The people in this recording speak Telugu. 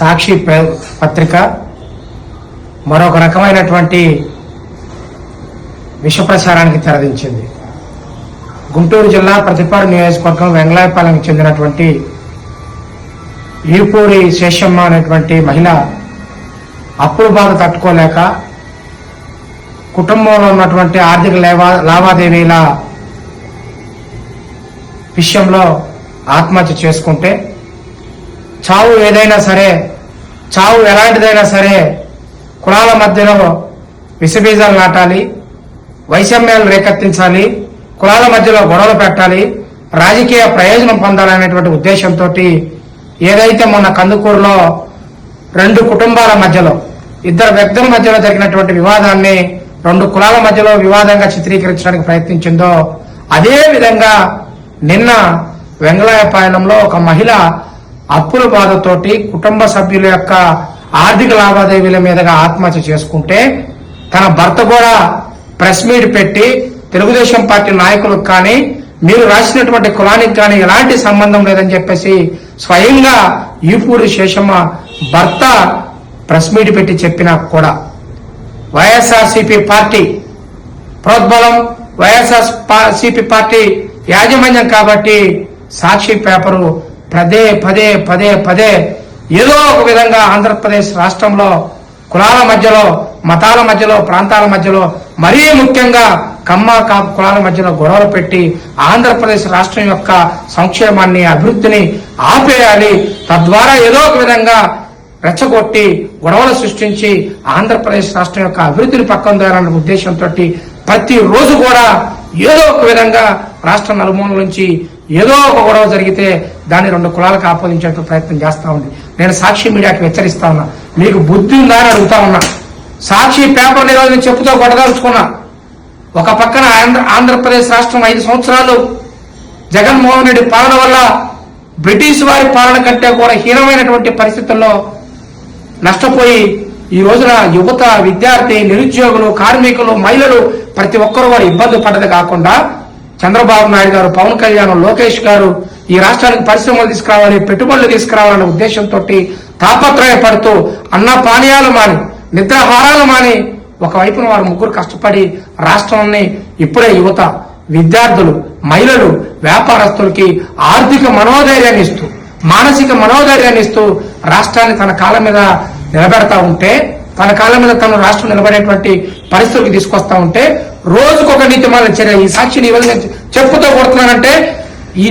సాక్షి పత్రిక మరొక రకమైనటువంటి విష ప్రచారానికి తెరదించింది. గుంటూరు జిల్లా ప్రతిపాడు నియోజకవర్గం వెంగళాయపాలెంకి చెందినటువంటి ఈపూరి శేషమ్మ అనేటువంటి మహిళ అప్పుల బాధ తట్టుకోలేక కుటుంబంలో ఉన్నటువంటి ఆర్థిక లేవా లావాదేవీల విషయంలో ఆత్మహత్య చేసుకుంటే చావు ఏదైనా సరే చావు ఎలాంటిదైనా సరే కులాల మధ్యలో విషబీజాలు నాటాలి వైషమ్యాలు రేకెత్తించాలి కులాల మధ్యలో గొడవలు పెట్టాలి రాజకీయ ప్రయోజనం పొందాలనేటువంటి ఉద్దేశంతో ఏదైతే మొన్న కందుకూరులో రెండు కుటుంబాల మధ్యలో ఇద్దరు వ్యక్తుల మధ్యలో జరిగినటువంటి వివాదాన్ని రెండు కులాల మధ్యలో వివాదంగా చిత్రీకరించడానికి ప్రయత్నించిందో అదే విధంగా నిన్న వెంగళాయపాలెంలో ఒక మహిళ అప్పుల బాధతోటి కుటుంబ సభ్యుల యొక్క ఆర్థిక లావాదేవీల మీదుగా ఆత్మహత్య చేసుకుంటే తన భర్త కూడా ప్రెస్ మీట్ పెట్టి తెలుగుదేశం పార్టీ నాయకులకు కానీ మీరు రాసినటువంటి కులానికి కానీ ఎలాంటి సంబంధం లేదని చెప్పేసి స్వయంగా ఈపూరి శేషమ్మ భర్త ప్రెస్ మీట్ పెట్టి చెప్పినా కూడా. వైఎస్ఆర్సీపీ పార్టీ ప్రోద్బలం వైఎస్ఆర్ సిపి పార్టీ యాజమాన్యం కాబట్టి సాక్షి పేపరు పదే పదే పదే పదే ఏదో ఒక విధంగా ఆంధ్రప్రదేశ్ రాష్ట్రంలో కులాల మధ్యలో మతాల మధ్యలో ప్రాంతాల మధ్యలో మరీ ముఖ్యంగా కమ్మ కాపు కులాల మధ్యలో గొడవలు పెట్టి ఆంధ్రప్రదేశ్ రాష్ట్రం యొక్క సంక్షేమాన్ని అభివృద్ధిని ఆపేయాలి. తద్వారా ఏదో ఒక విధంగా రెచ్చగొట్టి గొడవలు సృష్టించి ఆంధ్రప్రదేశ్ రాష్ట్రం యొక్క అభివృద్ధిని పక్కన తేయాలన్న ఉద్దేశంతో ప్రతి రోజు కూడా ఏదో ఒక విధంగా రాష్ట్ర నలుమూల నుంచి ఏదో ఒక గొడవ జరిగితే దాన్ని రెండు కులాలకు ఆపాదించేందుకు ప్రయత్నం చేస్తా ఉంది. నేను సాక్షి మీడియాకి హెచ్చరిస్తా ఉన్నా. మీకు బుద్ధి ఉందా అని అడుగుతా ఉన్నా. సాక్షి పేపర్ ఈరోజు నేను చెప్పుతో గొడదాల్చుకున్నా ఒక పక్కన ఆంధ్ర ఆంధ్రప్రదేశ్ రాష్ట్రం ఐదు సంవత్సరాలు జగన్మోహన్ రెడ్డి పాలన వల్ల బ్రిటిష్ వారి పాలన కంటే కూడా హీనమైనటువంటి పరిస్థితుల్లో నష్టపోయి ఈ రోజున యువత విద్యార్థి నిరుద్యోగులు కార్మికులు మహిళలు ప్రతి ఒక్కరూ వారు ఇబ్బంది పడ్డది కాకుండా చంద్రబాబు నాయుడు గారు పవన్ కళ్యాణ్ లోకేష్ గారు ఈ రాష్ట్రానికి పరిశ్రమలు తీసుకురావాలి పెట్టుబడులు తీసుకురావాలనే ఉద్దేశంతో తాపత్రయపడుతూ అన్న పానీయాలు మాని నిద్రాహారాలు మాని ఒకవైపున వారు ముగ్గురు కష్టపడి రాష్ట్రాన్ని ఇప్పుడే యువత విద్యార్థులు మహిళలు వ్యాపారస్తులకి ఆర్థిక మనోధైర్యాన్ని ఇస్తూ మానసిక మనోధైర్యాన్ని ఇస్తూ రాష్ట్రాన్ని తన కాళ్ళ మీద నిలబెడతా ఉంటే తన కాళ్ళ మీద తను రాష్ట్రం నిలబడేటువంటి పరిస్థితులకు తీసుకొస్తా ఉంటే రోజుకొక నీతిమాల చర్య. ఈ సాక్షిని ఈ విధంగా చెప్పుతో కొడుతున్నానంటే ఈ